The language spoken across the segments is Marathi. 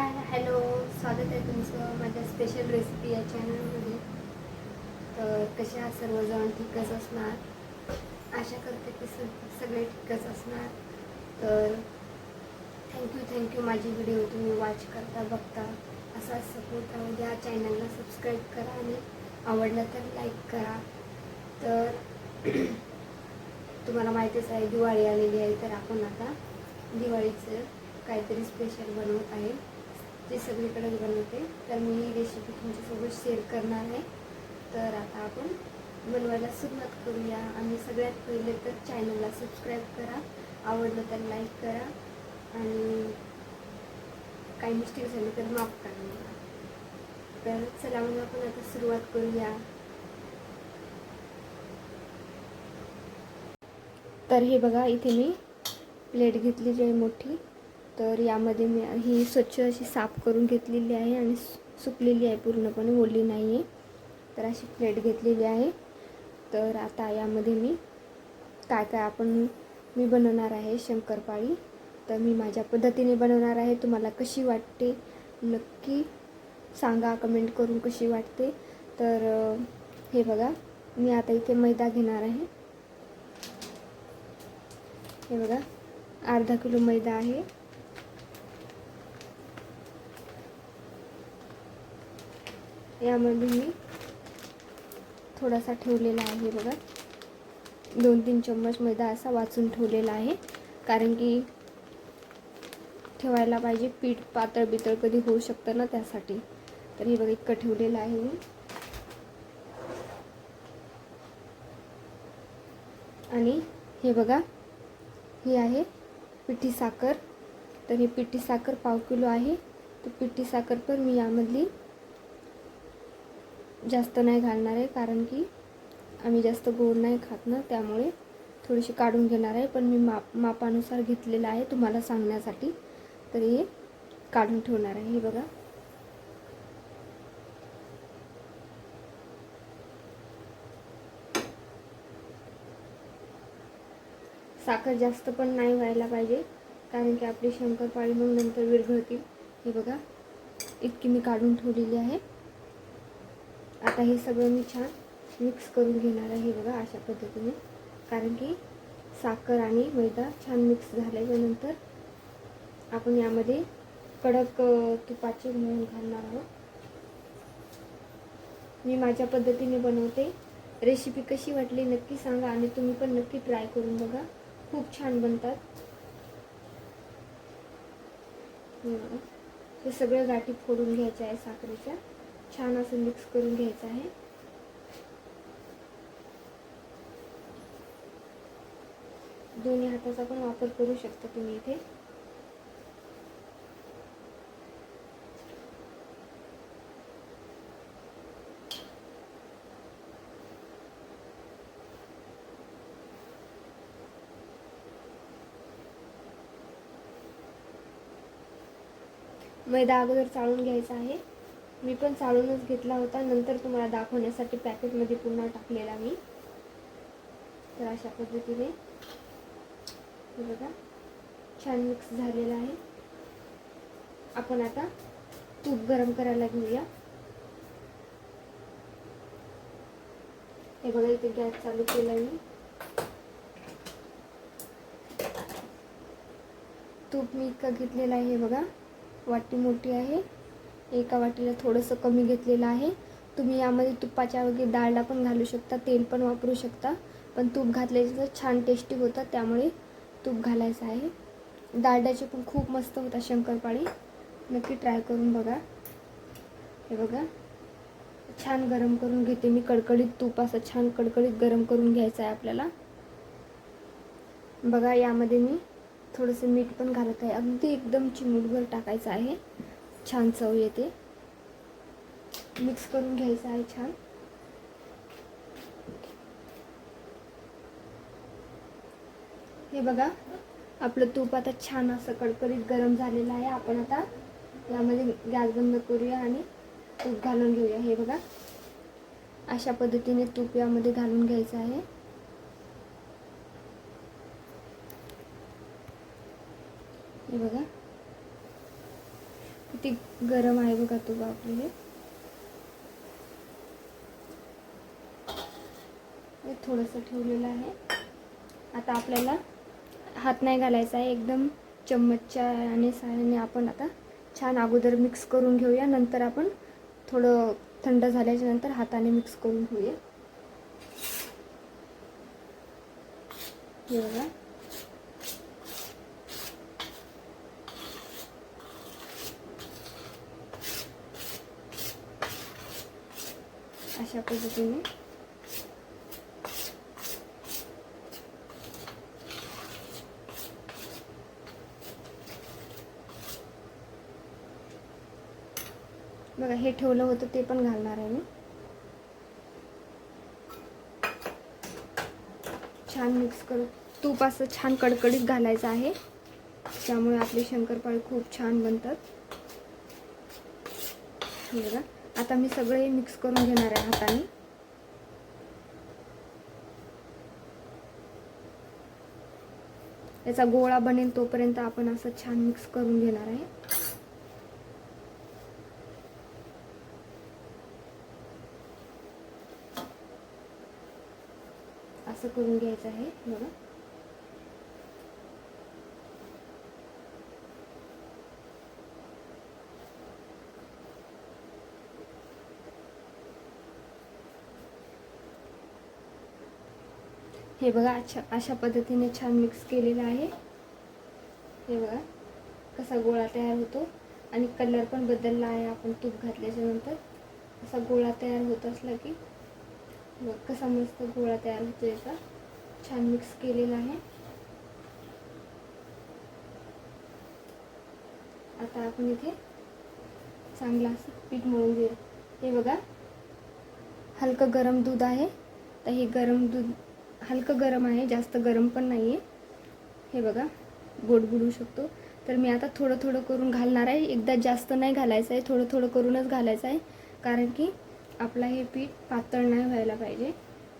हाय हॅलो स्वागत आहे तुमचं माझ्या स्पेशल रेसिपी या चॅनलमध्ये तर कसे आहात सर्वजण? ठीकच असणार? आशा करते की सगळे ठीकच असणार. तर थँक्यू थँक्यू माझी व्हिडिओ तुम्ही वॉच करता बघता. असाच सपोर्ट राहू द्या चॅनलला सबस्क्राईब करा आणि आवडलं तर लाईक करा. तर तुम्हाला माहितीच आहे दिवाळी आलेली आहे. तर आपण आता दिवाळीचं काहीतरी स्पेशल बनवत आहे. ते सगळीकडेच बनवते तर मी ही रेसिपी तुमच्यासोबत शेअर करणार आहे. तर आता आपण बनवायला सुरुवात करूया. आणि सगळ्यात पहिले तर चॅनलला सबस्क्राईब करा. आवडलं तर लाईक करा. आणि काही मिस्टेक झाली तर माफ करा. तर चला मग आपण आता सुरुवात करूया. तर हे बघा इथे मी प्लेट घेतलेली आहे मोठी. तर यामध्ये मी ही स्वच्छ अशी साफ करून घेतलेली आहे आणि सु- सुकलेली आहे पूर्णपणे ओली नाही आहे तर अशी प्लेट घेतलेली आहे. तर आता यामध्ये मी काय काय आपण मी बनवणार आहे शंकरपाळी. तर मी माझ्या पद्धतीने बनवणार आहे. तुम्हाला कशी वाटते नक्की सांगा कमेंट करून कशी वाटते. तर हे बघा मी आता इथे मैदा घेणार आहे. हे बघा अर्धा किलो मैदा आहे. यामध्ये मी थोडासा ठेवलेला आहे बघा. दोन तीन चम्मच मैदा असा वाचून ठेवलेला आहे. कारण की ठेवायला पाहिजे पीठ पातळ बितळ कधी होऊ शकतं ना त्यासाठी. तर हे बघा इतकं ठेवलेलं आहे मी. आणि हे बघा ही आहे पिठी साखर. तर ही पिठी साखर पाव किलो आहे. तर पिठी साखर पण मी यामधली जास्त नाही घालणार आहे कारण की आम्ही जास्त गोड नाही खात ना त्यामुळे थोडीशी काढून घेणार आहे. पण मी माप मापानुसार घेतलेलं आहे तुम्हाला सांगण्यासाठी. तर हे काढून ठेवणार आहे हे बघा. साखर जास्त पण नाही व्हायला पाहिजे कारण की आपली शंकरपाळी मग नंतर विरघळतील. हे बघा इतकी मी काढून ठेवलेली आहे. आता हे सगळं मी छान मिक्स करून घेणार आहे बघा अशा पद्धतीने. कारण की साखर आणि मैदा छान मिक्स झाल्याच्यानंतर आपण यामध्ये कडक तुपाचे मोहन घालणार आहोत. मी माझ्या पद्धतीने बनवते. रेसिपी कशी वाटली नक्की सांगा आणि तुम्ही पण नक्की ट्राय करून बघा. खूप छान बनतात. हे हे सगळं गाठी फोडून घ्यायच्या आहे साखरेच्या. छान असं मिक्स करून घ्यायचं आहे. दोन्ही हाताचा पण वापर करू शकता तुम्ही इथे. मैदा अगोदर चाळून घ्यायचा आहे. मी पण चाळूनच घेतला होता. नंतर तुम्हाला दाखवण्यासाठी पॅकेटमध्ये पुन्हा टाकलेला मी. तर अशा पद्धतीने हे बघा छान मिक्स झालेला आहे. आपण आता तूप गरम करायला घेऊया. हे बघा इथे गॅस चालू केला मी. तूप मी इतकं घेतलेलं आहे हे बघा. वाटी मोठी आहे. एका वाटीला थोडंसं कमी घेतलेलं आहे. तुम्ही यामध्ये तुपाच्या वगैरे डाळला पण घालू शकता तेल पण वापरू शकता. पण तूप घातल्याचं छान टेस्टी होतं त्यामुळे तूप घालायचं आहे. डाळड्याचे पण खूप मस्त होतात शंकरपाळी. नक्की ट्राय करून बघा. हे बघा. छान गरम करून घेते मी कडकडीत तूप असं छान कडकडीत गरम करून घ्यायचं आहे आपल्याला. बघा यामध्ये मी थोडंसं मीठ पण घालत आहे. अगदी एकदम चिमूटभर टाकायचं आहे. छान चव येते. मिक्स करून घ्यायचं आहे छान. हे बघा आपलं तूप आता छान असं कडकडीत गरम झालेलं आहे. आपण आता यामध्ये गॅस बंद करूया आणि तूप घालून घेऊया. हे बघा अशा पद्धतीने तूप यामध्ये घालून घ्यायचं आहे. हे बघा किती गरम आहे बघा तो बापरे हे हे थोडंसं ठेवलेलं आहे. आता आपल्याला हात नाही घालायचा आहे. एकदम चम्मचच्या आणि साह्याने आपण आता छान अगोदर मिक्स करून घेऊया. नंतर आपण थोडं थंड झाल्याच्यानंतर हाताने मिक्स करून घेऊया. हे बघा अशा पद्धतीने बघा हे ठेवलं होतं ते पण घालणार आहे मी. छान मिक्स करू तूप असं छान कडकडीत घालायचं आहे. त्यामुळे आपले शंकरपाळे खूप छान बनतात. बघा. आता मी सगळे मिक्स करून घेणार आहे हाताने. याचा गोळा बनेल तोपर्यंत आपण असं छान मिक्स करून घेणार आहे. असं करून घ्यायचं आहे बघा. हे बघा अच्छा अशा पद्धतीने छान मिक्स केलेलं आहे. हे बघा कसा गोळा तयार होतो. आणि कलर पण बदलला आहे आपण तूप घातल्याच्या नंतर असा गोळा तयार होत असला की मग कसा मस्त गोळा तयार होतो याचा. छान मिक्स केलेला आहे. आता आपण इथे चांगलं असं पीठ मळून घेऊ. हे बघा हलकं गरम दूध आहे. तर हे गरम दूध हलकं गरम आहे जास्त गरम पण नाही आहे हे बघा गोड बुडू शकतो. तर मी आता थोडं थोडं करून घालणार आहे. एकदा जास्त नाही घालायचं आहे थोडं थोडं करूनच घालायचं आहे. कारण की आपला हे पीठ पातळ नाही व्हायला पाहिजे.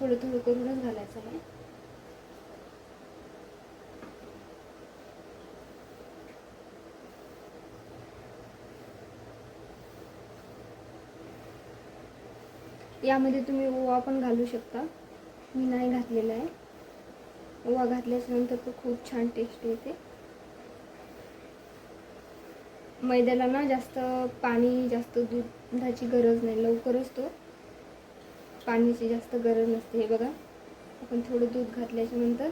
थोडं थोडं करूनच घालायचं आहे. यामध्ये तुम्ही ओवा पण घालू शकता. मी नाही घातलेला आहे. ओवा घातल्याच्यानंतर तो खूप छान टेस्ट येते. मैद्याला ना जास्त पाणी जास्त दुधाची गरज नाही. लवकरच तो पाण्याची जास्त गरज नसते. हे बघा आपण थोडं दूध घातल्याच्यानंतर नंतर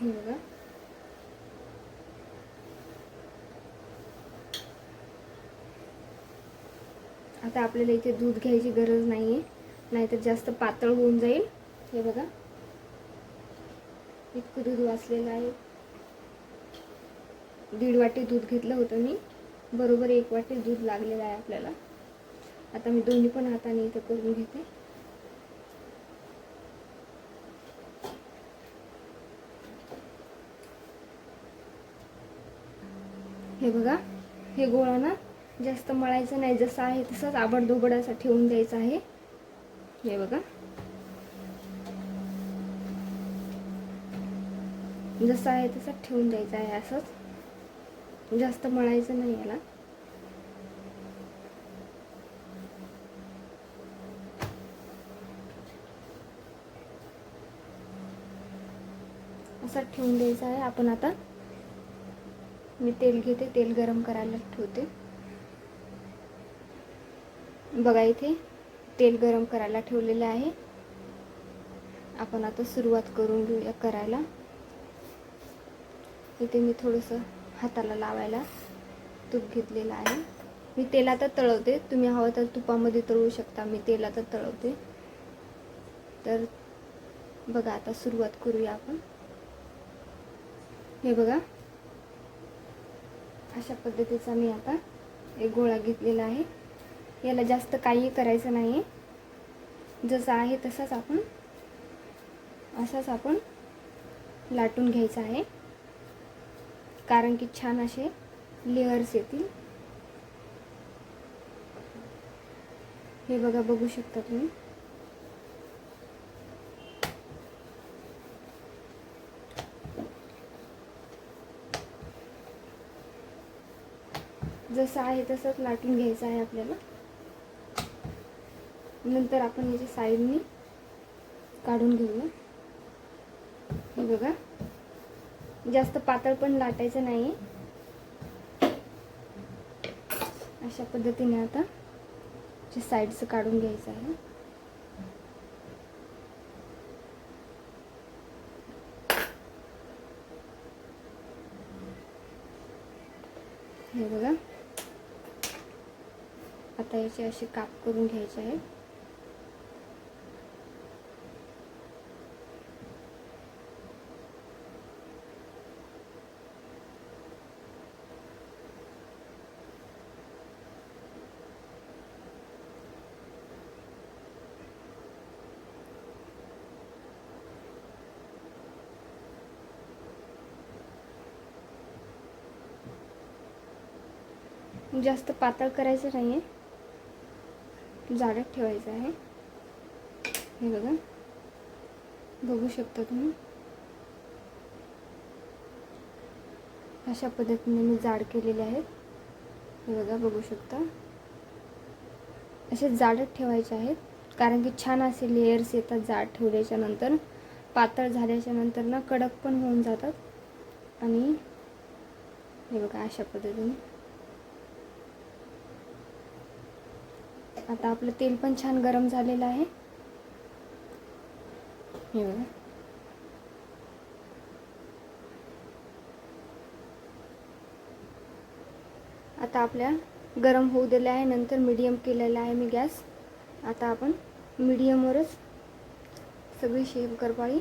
हे बघा आता आपल्याला इथे दूध घ्यायची गरज नाही आहे नाहीतर जास्त पातळ होऊन जाईल. हे बघा. इतकं दूध वाचलेलं आहे. दीड वाटी दूध घेतलं होतं मी. बरोबर एक वाटी दूध लागलेलं आहे आपल्याला. आता मी दोन्ही पण हाताने इथं करून घेते. हे बघा. हे गोळा ना जास्त मळायचं नाही जसं आहे तसंच आबडधोबड असा ठेवून द्यायचा आहे. हे बघा. जसं आहे तसं ठेवून द्यायचं आहे असंच. जास्त मळायचं नाही याला. असं ठेवून द्यायचं आहे आपण आता. मी तेल घेते तेल गरम करायला ठेवते. बघा इथे तेल गरम करायला ठेवलेलं आहे. आपण आता सुरुवात करून घेऊया करायला. इथे मी थोडंसं हाताला लावायला तूप घेतलेलं आहे. मी तेलातच तळवते. तुम्ही हवं तर तुपामध्ये तळू शकता. मी तेलातच तळवते. तर बघा आता सुरुवात करूया आपण. हे बघा. अशा पद्धतीचा मी आता एक गोळा घेतलेला आहे. याला जास्त काही करायचं नाही आहे जसं आहे तसंच आपण असाच आपण लाटून घ्यायचा आहे. कारण की छान असे लेअर्स येतील. हे बघा बघू शकता तुम्ही. जसं आहे तसंच लाटून घ्यायचं आहे आपल्याला. नंतर आपण याच्या साईडनी काढून घेऊया. हे बघा. जास्त पातळ पण लाटायचं नाही अशा पद्धतीने आता जे साईडचं काढून घ्यायचं आहे. हे बघा. आता याचे असे काप करून घ्यायचे आहेत. जास्त पातळ करायचं नाही आहे जाडत ठेवायचं आहे. हे बघा. बघू शकता तुम्ही. अशा पद्धतीने मी जाड केलेले आहेत. हे बघा बघू शकता. असे जाडत ठेवायचे आहेत. कारण की छान असे लेयर्स येतात जाड ठेवल्याच्या नंतर. पातळ झाल्याच्यानंतर ना कडक पण होऊन जातात. आणि हे बघा अशा पद्धतीने. आता आपलं तेल पण छान गरम झालेलं आहे. हे बघा. आता आपल्या गरम होऊ दिले आहे नंतर मीडियम केलेला आहे मी गॅस. आता आपण मीडियमवरच सगळी शेप करपाळी.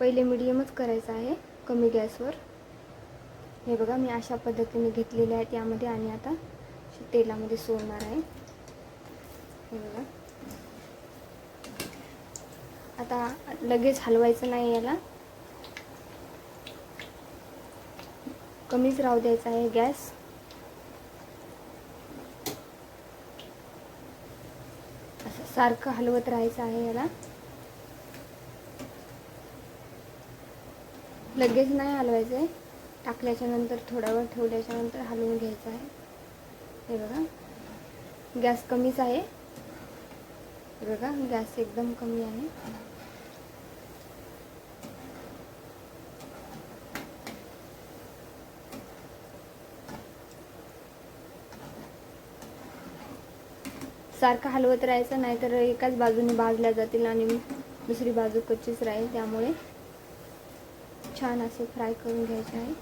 पहिले मीडियमच करायचं आहे कमी गॅसवर. हे बघा मी अशा पद्धतीने घेतलेले आहे त्यामध्ये आणि आता तेलामध्ये सोडणार आहे. आता लगेच हलवायचं नाही याला. कमीच राहू द्यायचा आहे गॅस. असं सारखं हलवत राहायचं आहे याला. लगेच नाही हलवायचं आहे. टाकल्याच्या नंतर थोडा वेळ ठेवल्याच्या नंतर हलवून घ्यायचं आहे. हे बघा. गॅस कमीच आहे. बघा गॅस एकदम कमी आहे. सारखं हलवत राहायचं नाहीतर एकाच बाजूने भाजल्या जातील आणि दुसरी बाजू कच्चीच राहील. त्यामुळे छान असं फ्राय करून घ्यायचे आहे.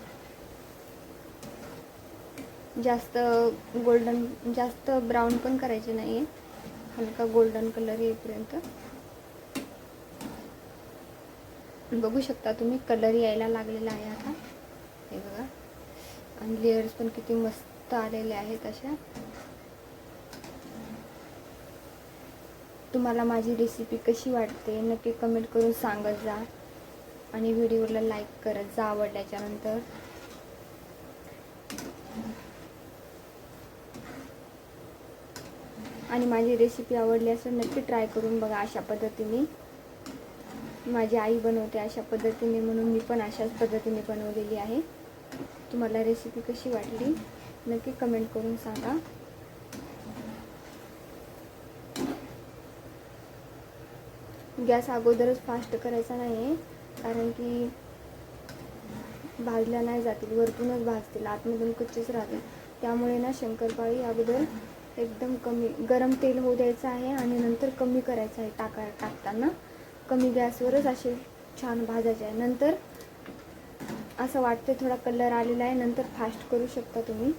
जास्त गोल्डन जास्त ब्राऊन पण करायचे नाही आहे हलका गोल्डन कलर येईपर्यंत. बघू शकता तुम्ही कलर यायला लागलेला आहे आता. हे बघा. आणि लेअर्स पण किती मस्त आलेले आहेत अशा. तुम्हाला माझी रेसिपी कशी वाटते नक्की कमेंट करून सांगत जा. आणि व्हिडिओला लाईक करत जा आवडल्याच्यानंतर. आणि माझी रेसिपी आवडली असेल नक्की ट्राय करून बघा अशा पद्धतीने. माझी आई बनवते अशा पद्धतीने म्हणून मी पण अशाच पद्धतीने बनवलेली आहे. तुम्हाला रेसिपी कशी वाटली नक्की कमेंट करून सांगा. गॅस अगोदरच फास्ट करायचा नाही आहे कारण की भाजल्या नाही जातील वरतूनच भाजतील आतमधून कच्चेच राहतील. त्यामुळे ना शंकरपाळी अगोदर एकदम कमी गरम तेल होऊ द्यायचं आहे आणि नंतर कमी करायचं आहे टाका टाकताना. कमी गॅसवरच असे छान भाजायचे आहे. नंतर असं वाटते थोडा कलर आलेला आहे. नंतर फास्ट करू शकता तुम्ही.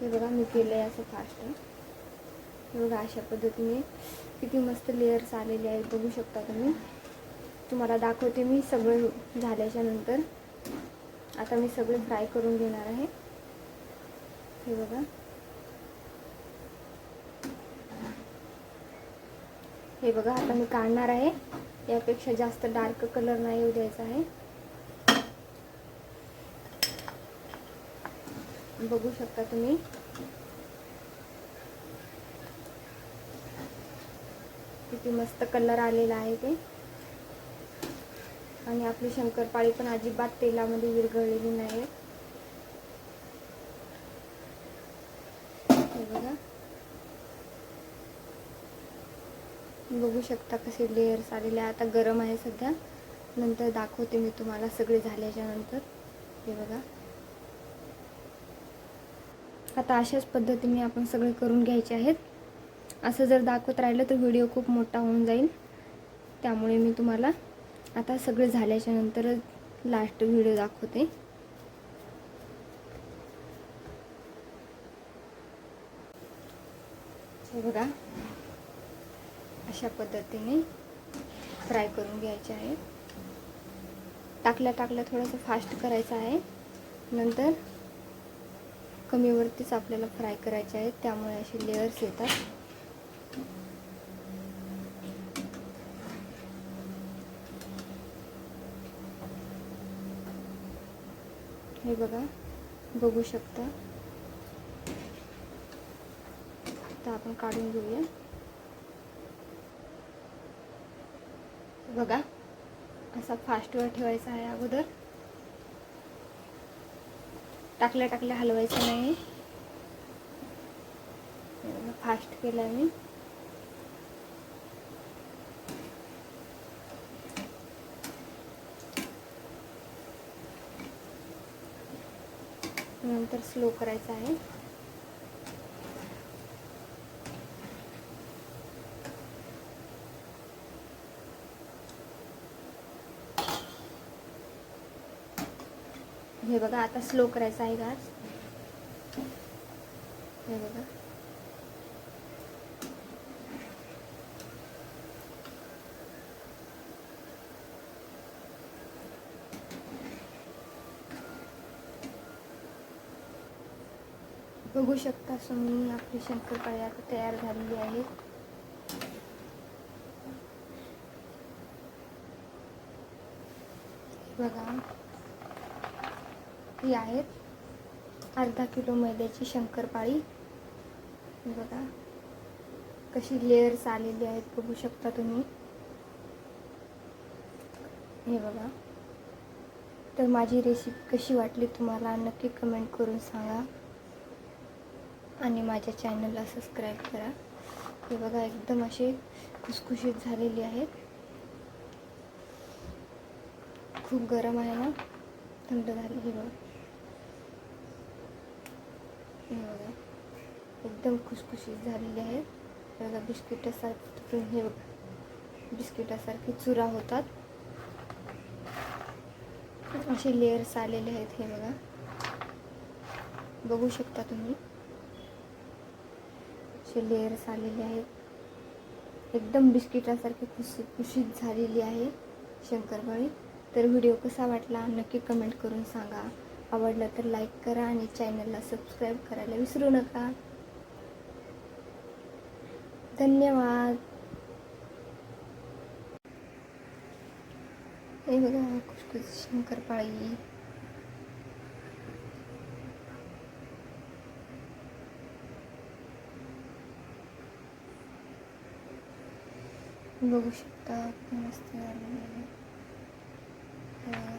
हे बघा मी केलं आहे असं फास्ट. हे बघा अशा पद्धतीने किती मस्त लेयर्स आलेले आहेत. बघू शकता तुम्ही. तुम्हाला दाखवते मी सगळं झाल्याच्यानंतर. आता मी सगळे फ्राय करून घेणार आहे. हे बघा. हे बघा आता मी काढणार आहे. यापेक्षा जास्त डार्क कलर नाही येऊ द्यायचा आहे. बघू शकता तुम्ही. किती मस्त कलर आलेला आहे ते. आणि आपली शंकरपाळी पण अजिबात तेलामध्ये विरघळलेली नाही हे बघा बघू शकता कसे लेयर्स आलेले आता गरम आहे सध्या. नंतर दाखवते मी तुम्हाला सगळे झाल्याच्यानंतर. हे बघा. आता अशाच पद्धतीने आपण सगळे करून घ्यायचे आहेत. असं जर दाखवत राहिलं तर व्हिडिओ खूप मोठा होऊन जाईल. त्यामुळे मी तुम्हाला आता सगळे झाल्याच्यानंतर लास्ट व्हिडिओ दाखवते. हे बघा. अशा पद्धतीने फ्राय करून घ्यायचे आहे. टाकल्या टाकल्या थोडंसं फास्ट करायचं आहे. नंतर कमीवरतीच आपल्याला फ्राय करायचे आहेत त्यामुळे असे लेअर्स येतात. हे बघा बघू शकता. आता आपण काढून घेऊया. बघा असा फास्टवर ठेवायचा आहे अगोदर. टाकल्या टाकल्या हलवायचं नाही. फास्ट केलं मी. नंतर स्लो करायचं आहे. हे बघा, आता स्लो करायचं आहे गॅस हे बघा. बघू शकता तुम्ही, आपली शंकरपाळी आता तयार झालेली आहे. बघा. ही आहेत. अर्धा किलो मैद्याची शंकरपाळी. हे बघा. कशी लेअर्स आलेली आहेत बघू शकता तुम्ही. हे बघा. तर माझी रेसिपी कशी वाटली तुम्हाला नक्की कमेंट करून सांगा. आणि माझ्या चॅनलला सबस्क्राईब करा. हे बघा एकदम असे खुसखुशीत झालेली आहेत. खूप गरम आहे ना. थंड झाली हे बघा. हे बघा. एकदम खुशखुशीत झालेली आहेत. बघा बिस्किटासारखी हे बघा. बिस्किटासारखी चुरा होतात. असे लेअर्स आलेले आहेत हे बघा. बघू शकता तुम्ही. असे लेअर्स आलेले आहेत. एकदम बिस्किटासारखी खुशी खुशीत झालेली आहे शंकरपाळी. तर व्हिडिओ कसा वाटला नक्की कमेंट करून सांगा. आवडलं तर लाईक करा आणि चॅनलला सबस्क्राईब करायला विसरू नका. धन्यवाद. हे बघा खुशखुश शंकरपाळी. बघू शकता मस्त झालेलं Yeah.